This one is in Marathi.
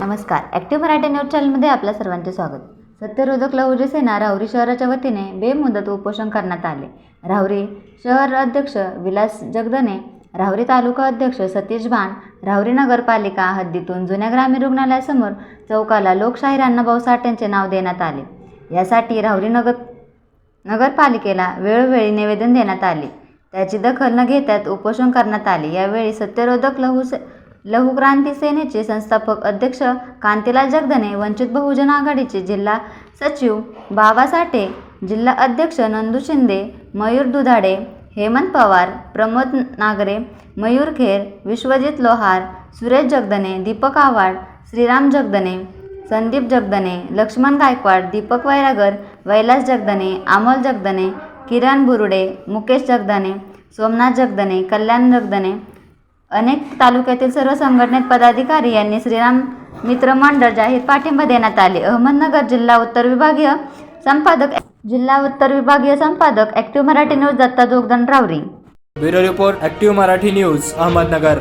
नमस्कार. ॲक्टिव्ह मराठी न्यूज चॅनलमध्ये आपल्या सर्वांचे स्वागत. सत्यरोधक लहुजी सेना राहुरी शहराच्या वतीने बेमुदत उपोषण करण्यात आले. राहुरी शहर अध्यक्ष विलास जगदने राहुरी तालुका अध्यक्ष सतीश भान राहुरी नगरपालिका हद्दीतून जुन्या ग्रामीण रुग्णालयासमोर चौकाला लोकशाहीर अण्णाभाऊ साठ्यांचे नाव देण्यात आले. यासाठी राहुरी नगर नगरपालिकेला वेळोवेळी निवेदन देण्यात आले. त्याची दखल न घेत्यात उपोषण करण्यात आले. यावेळी सत्यरोधक लहू से लहू क्रांती सेनेचे संस्थापक अध्यक्ष कांतीलाल जगदने वंचित बहुजन आघाडीचे जिल्हा सचिव बाबा साठे जिल्हा अध्यक्ष नंदू शिंदे मयूर दुधाडे हेमंत पवार प्रमोद नागरे मयूर खेर विश्वजित लोहार सुरेश जगदने दीपक आव्हाड श्रीराम जगदने संदीप जगदने लक्ष्मण गायकवाड दीपक वैरागर वैलास जगदने अमोल जगदने किरण बुरुडे मुकेश जगदने सोमनाथ जगदने कल्याण जगदने अनेक तालुक्यातील सर्व संघटनेत पदाधिकारी यांनी श्रीराम मित्र मंडळ जाहीर पाठिंबा देण्यात आले. अहमदनगर जिल्हा उत्तर विभागीय संपादक जिल्हा उत्तर विभागीय संपादक ॲक्टिव्ह मराठी न्यूज दत्ता जोगदन रावरी. Bureau report active Marathi news Ahmednagar.